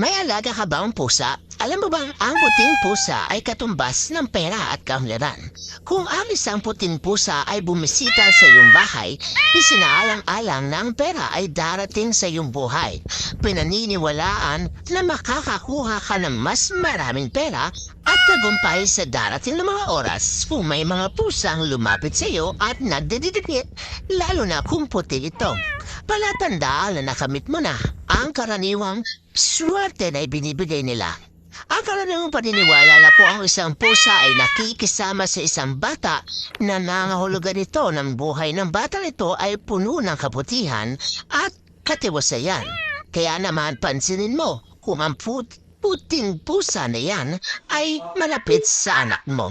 May alaga ka ba ang pusa? Alam mo bang ang puting pusa ay katumbas ng pera at kaunlaran? Kung ang isang puting pusa ay bumisita sa iyong bahay, isinaalang-alang na ang pera ay darating sa iyong buhay. Pinaniniwalaan na makakakuha ka ng mas maraming pera at tagumpay sa darating na mga oras kung may mga pusang lumapit sa iyo at nagdididikit, lalo na kung puti ito. Palatandaan na nakamit mo na ang karaniwang swerte na ibinibigay nila. Ang karaniwang paniniwala na po ang isang pusa ay nakikisama sa isang bata na nangahulugan ito ng buhay ng bata nito ay puno ng kaputihan at katiwasayan. Kaya naman pansinin mo kung ang put puting pusa na yan ay malapit sa anak mo.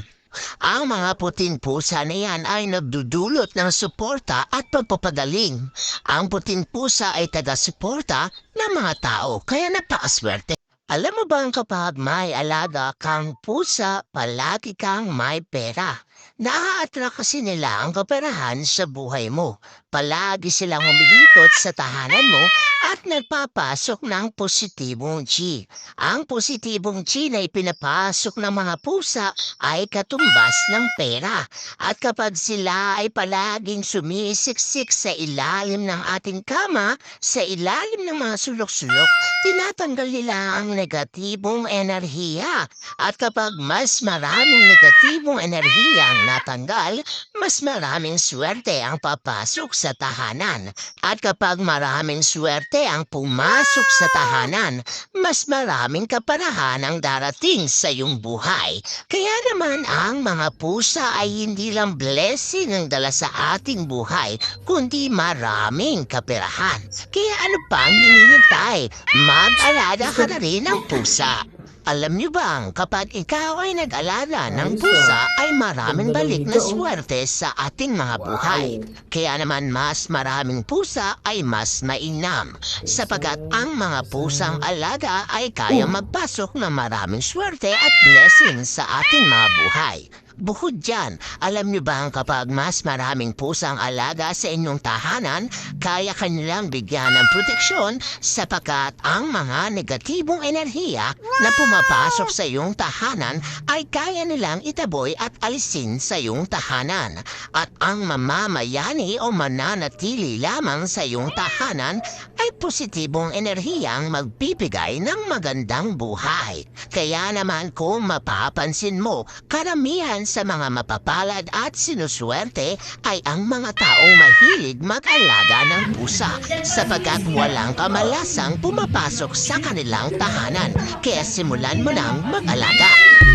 Ang mga puting pusa na yan ay nagdudulot ng suporta at pagpapagaling. Ang puting pusa ay taga-suporta ng mga tao kaya napakaswerte. Alam mo bang kapag may alaga kang pusa, palagi kang may pera. Naa-attract kasi nila ang kaperahan sa buhay mo. Palagi silang umiikot sa tahanan mo at nagpapasok ng positibong chi. Ang positibong chi na ipinapasok ng mga pusa ay katumbas ng pera. At kapag sila ay palaging sumisiksik sa ilalim ng ating kama, sa ilalim ng mga sulok-sulok, tinatanggal nila ang negatibong enerhiya. At kapag mas maraming negatibong enerhiya ang natanggal, mas maraming swerte ang papasok sa tahanan. At kapag maraming swerte ang pumasok sa tahanan, mas maraming kaparahan ang darating sa iyong buhay. Kaya naman ang mga pusa ay hindi lang blessing ang dala sa ating buhay, kundi maraming kaperahan. Kaya ano pang hinihintay? Mag-alala ka na rin ng pusa. Alam niyo bang kapag ikaw ay nag-alala ng pusa ay maraming balik na swerte sa ating mga buhay. Kaya naman mas maraming pusa ay mas mainam sapagat ang mga pusang alaga ay kaya magpasok ng maraming swerte at blessing sa ating mga buhay. Bukod dyan, alam niyo ba kapag mas maraming pusang alaga sa inyong tahanan, kaya kanilang bigyan ng proteksyon sapagkat ang mga negatibong enerhiya na pumapasok sa iyong tahanan ay kaya nilang itaboy at alisin sa iyong tahanan. At ang mamamayani o mananatili lamang sa iyong tahanan ay positibong enerhiyang magbibigay ng magandang buhay. Kaya naman kung mapapansin mo, karamihan sa mga mapapalad at sinuswerte ay ang mga taong mahilig mag-alaga ng pusa sapagkat walang kamalasang pumapasok sa kanilang tahanan. Kaya simulan mo nang mag-alaga.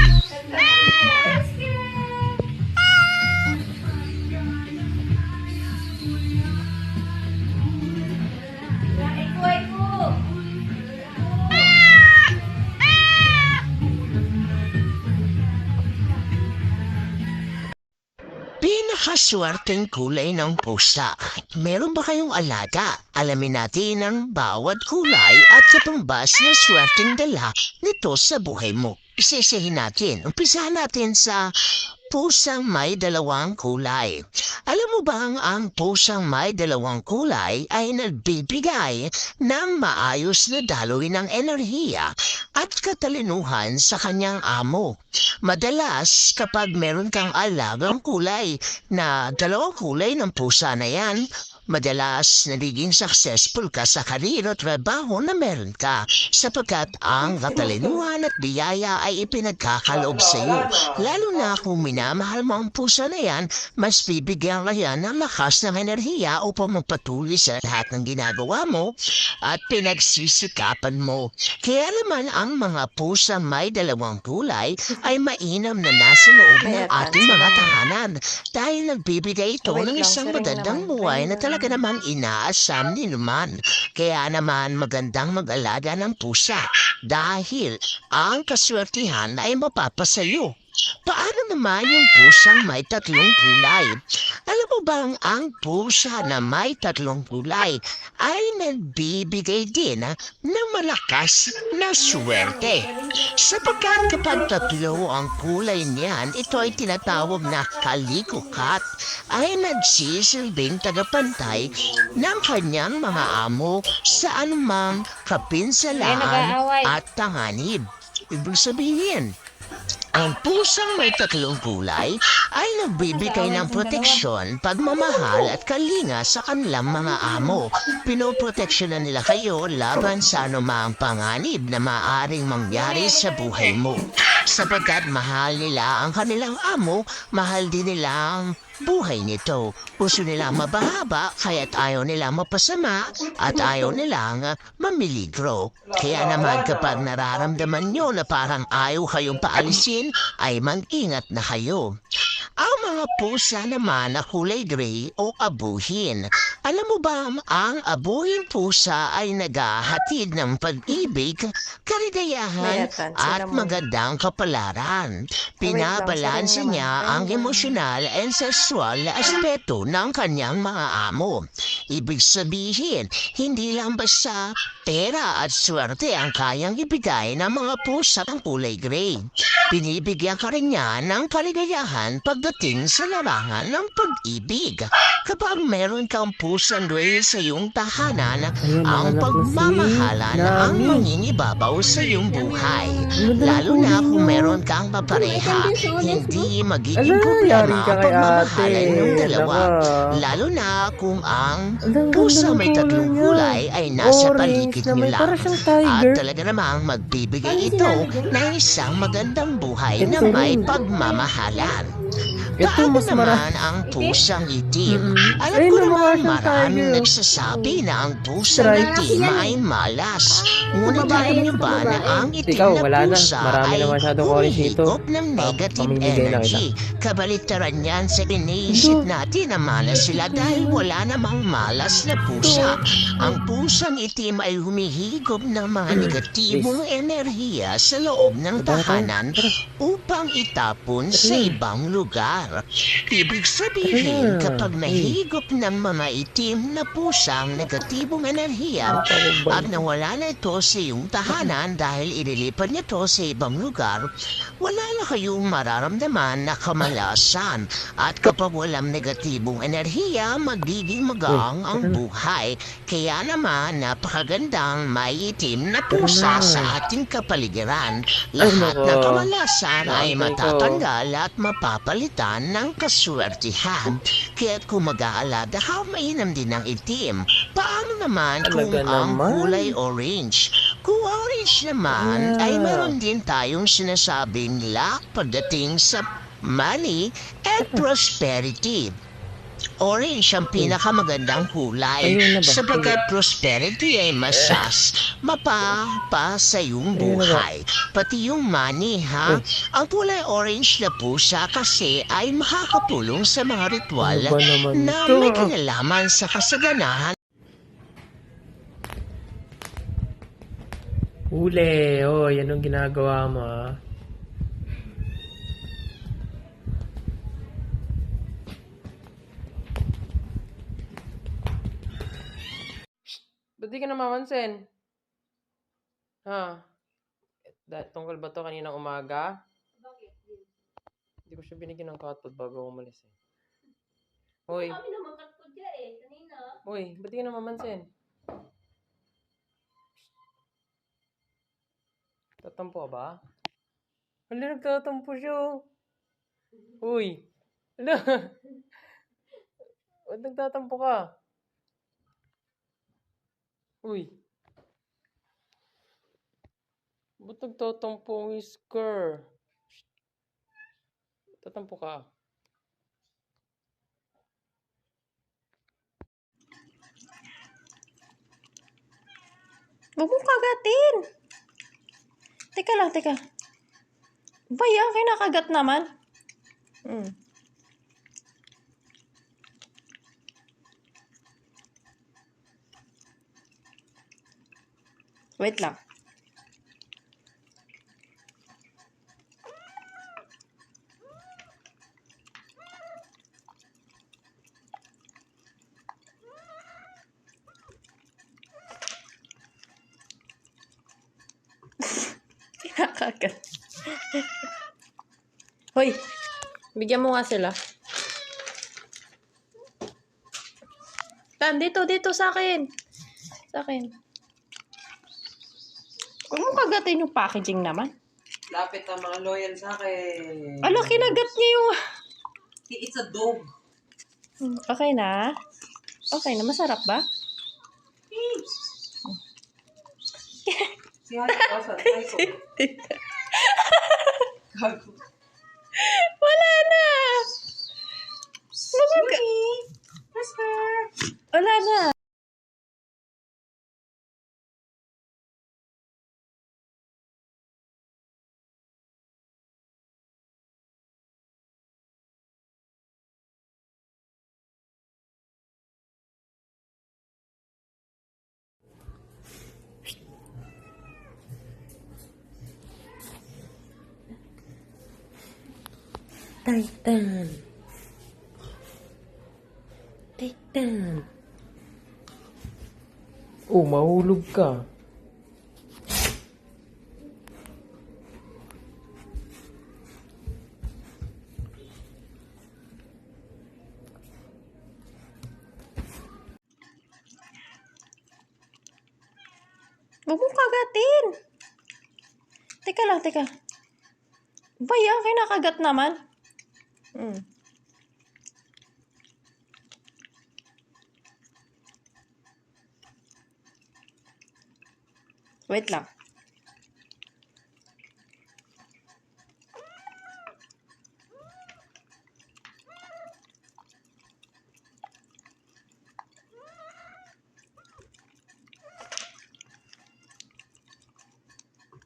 Pinakaswerteng kulay ng pusa. Meron ba kayong alaga? Alamin natin ang bawat kulay at katumbas na swerteng dala nito sa buhay mo. Isisihin natin. Umpisahan natin sa pusang may dalawang kulay. Alam mo bang ang pusang may dalawang kulay ay nagbibigay ng maayos na daloy ng enerhiya at katalinuhan sa kanyang amo. Madalas, kapag meron kang alagang kulay na dalawang kulay ng pusa na yan, madalas nagiging successful ka sa karir at trabaho na meron ka sapagkat ang katalinuhan at biyaya ay ipinagkakaloob sa iyo. Lalo na kung minamahal mo ang pusa na yan, mas bibigyan ka yan ng lakas ng enerhiya upang magpatuloy sa lahat ng ginagawa mo at pinagsisikapan mo. Kaya naman ang mga pusa may dalawang kulay ay mainam na nasa loob ng ating mga tahanan dahil nagbibigay ito ng isang magandang buhay na Ayun talaga namang inaasam ni naman. Kaya naman magandang mag-alaga ng pusa dahil ang kaswertihan ay mapapasayo Paano naman yung pusang may tatlong kulay? Alam mo bang ang pusa na may tatlong kulay ay nagbibigay din ah, ng malakas na swerte? Sapagkat kapag tatlo ang kulay niyan, ito ay tinatawag na kalikukat, ay nagsisilbing tagapantay ng kanyang mga amo sa anumang kapinsalaan at tanganib. Ibig sabihin, ang pusang may tatlong kulay ay nagbibigay ng proteksyon, pagmamahal at kalinga sa kanilang mga amo. Pinoproteksyonan nila kayo laban sa anumang panganib na maaring mangyari sa buhay mo. Sapagkat mahal nila ang kanilang amo, mahal din nila ang buhay nito. Puso nila mabahaba, kaya't ayaw nila mapasama at ayaw nilang ah, mamiligro. Kaya naman kapag nararamdaman nyo na parang ayaw kayong paalisin, ay mag-ingat na kayo. Ang mga pusa naman na kulay gray o abuhin. Alam mo ba ang abuhin pusa ay naghahatid ng pag-ibig, kaligayahan at magandang kapalaran. Naman. niya ang emosyonal and sexual na aspeto ng kanyang mga amo. Ibig sabihin, hindi lang basta pera at swerte ang kayang ibigay ng mga pusa ng kulay gray. Binibigyan ka rin niya ng kaligayahan pagdating sa larangan ng pag-ibig. Kapag meron kang pusang gray sa iyong tahanan, ang pagmamahalan ang mangingibabaw sa iyong buhay. Lalo na kung meron kang papareha, hindi magiging problema ang pagmamahalan ng dalawa. Lalo na kung ang pusa may tatlong kulay ay nasa paligid niyo lang. At talaga namang magbibigay ito ng isang magandang buhay na may pagmamahalan. Ito Paano mas mara... naman ang pusang itim? Mm-mm. Alam Ayun ko na, naman maraming tiger. nagsasabi na ang pusang Stripe. itim ay malas. Ngunit Babae, alam niyo ba babae. na ang itim Ikaw, na wala na. pusa Marami ay na masyadong orange dito. humihigop ng Pa- negative pamimigay lang energy. Kabaliktaran yan sa iniisip natin na malas sila dahil wala namang malas na pusa. Ang pusang itim ay humihigop ng mga negatibong enerhiya sa loob ng tahanan upang itapon sa ibang lugar. Ibig sabihin, Tara. kapag nahigop ng mga itim na pusa ang negatibong enerhiya at nawala na ito sa iyong tahanan dahil ililipat niya ito sa ibang lugar, wala na kayong mararamdaman na kamalasan. At kapag walang negatibong enerhiya, magiging magang ang buhay. Kaya naman, napakagandang may itim na pusa na. sa ating kapaligiran. Lahat ng kamalasan ay matatanggal at mapapalitan ng kaswertihan. Kaya kung mag-aalada ka, mainam din ng itim. Paano naman kung ang kulay orange? Kung orange naman, Yeah. ay meron din tayong sinasabing luck pagdating sa money and prosperity. Orange ang pinakamagandang kulay Ayun na ba? sapagkat prosperity ay masas, mapapa sa iyong buhay. Pati yung money, ha? Ang kulay orange na pusa kasi ay makakatulong sa mga ritual Ano ba naman na may kinalaman sa kasaganahan Huli. Oh, yan ang ginagawa mo, ah. Ba't di ka namamansin? Ha? Da- tungkol ba to kaninang umaga? Hindi ko siya binigyan ng cotton bago umalis eh. Hoy, Kami naman niya eh, kanina. hoy, ba't di ka namamansin? Tatampo ba? Hala, nagtatampo siya. oh. Uy. Hala. Ba't nagtatampo ka? Uy. Ba't nagtatampo ang isker? Tatampo ka. Huwag mong kagatin. Teka lang, teka. Bay, ang kinakagat naman. Hmm. Wait lang. Kinakagat. Hoy, bigyan mo nga sila. Tan, dito, dito sa akin. Sa akin. Huwag mo kagatin yung packaging naman. Lapit ang mga loyal sa akin. Ala, kinagat niya yung... It's a dog. Hmm, Okay na? Okay na, masarap ba? Si Hayo ko sa ko. Gago. Wala na! Lumag- Wala na. Titan. Titan. Oh, mahulog ka. Huwag mo kagatin. Teka lang, teka. Bay, ang kinakagat naman. Hmm. Wait lang.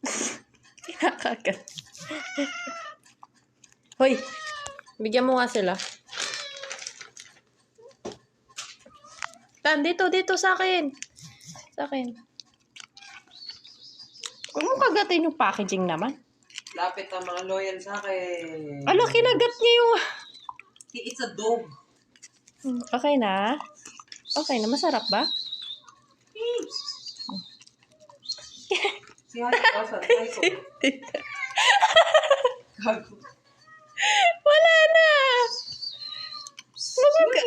Hoy, bigyan mo nga sila. Tan, dito, dito sa akin. Sa akin. Huwag mo kagatin yung packaging naman. Lapit ang mga loyal sa akin. Ala, kinagat niya yung... It's a dog. Hmm, Okay na? Okay na, masarap ba? Si Hayo ko sa ko. Gago. Wala na! Lumag-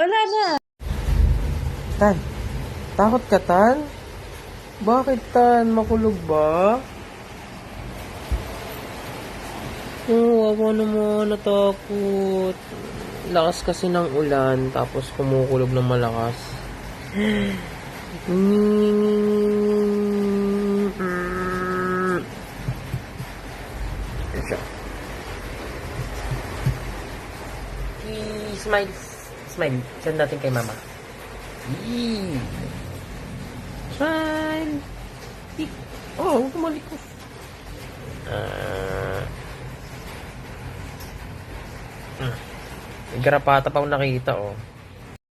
Wala na. Tan, takot ka, Tan? Bakit, Tan? Makulog ba? Oo, ako naman natakot. Lakas kasi ng ulan, tapos kumukulog ng malakas. I-smile. Smile. Send natin kay mama. Yee. Smile. Tik. Oh, huwag kumalik ko. Ah. Uh, may garapata pa akong nakita, oh.